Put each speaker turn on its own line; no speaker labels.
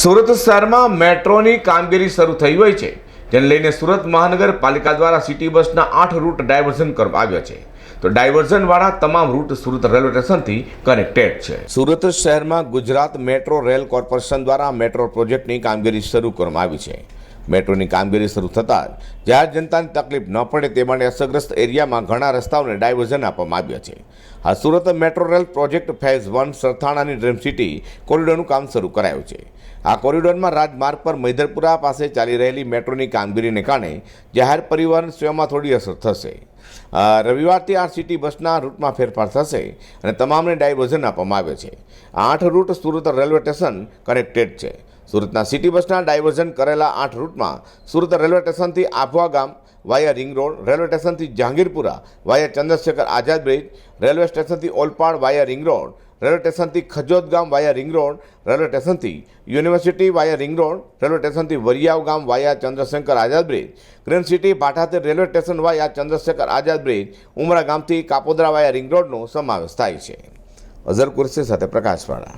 સુરત શહેરમાં મેટ્રોની કામગીરી શરૂ થઈ હોય છે, જેને લઈને સુરત મહાનગરપાલિકા દ્વારા સિટી બસના આઠ રૂટ ડાયવર્ઝન કરવામાં આવ્યા છે. તો ડાયવર્ઝનવાળા તમામ રૂટ સુરત રેલવે સ્ટેશનથી કનેક્ટેડ છે. સુરત શહેરમાં ગુજરાત મેટ્રો રેલ કોર્પોરેશન દ્વારા મેટ્રો પ્રોજેક્ટની કામગીરી શરૂ કરવામાં આવી છે. મેટ્રોની કામગીરી શરૂ થતાં જાહેર જનતાને તકલીફ ન પડે તે માટે અસરગ્રસ્ત એરિયામાં ઘણા રસ્તાઓને ડાયવર્ઝન આપવામાં આવ્યા છે. આ Surat metro rail project phase one સરથાણાની dream city કોરિડોરનું કામ શરૂ કરાયું છે. આ કોરિડોરમાં રાજમાર્ગ પર મૈદરપુરા પાસે ચાલી રહેલી મેટ્રોની કામગીરીને કારણે જાહેર પરિવહન સેવામાં થોડી અસર થશે. રવિવારથી આ સિટી બસના રૂટમાં ફેરફાર થશે અને તમામને ડાયવર્ઝન આપવામાં આવે છે. આઠ route Surat railway station connected છે. સુરતના સિટી બસના ડાયવર્ઝન કરેલા આઠ રૂટમાં સુરત રેલવે સ્ટેશનથી આભવા ગામ વાયા રિંગ રોડ, રેલવે સ્ટેશનથી Jahangirpura via Chandrashekhar Azad bridge, railway સ્ટેશનથી Olpad via ring road, railway સ્ટેશનથી ખજોદ ગામ વાયા રિંગ રોડ, રેલવે સ્ટેશનથી university via ring road, railway સ્ટેશનથી વરિયાવ ગામ via Chandrashankar Azad bridge, green city ભાટાથી railway station via Chandrashekhar Azad bridge, Umra ગામથી કાપોદરા વાયા ring રોડનો સમાવેશ થાય છે. અઝર કુરશી સાથે પ્રકાશવાળા.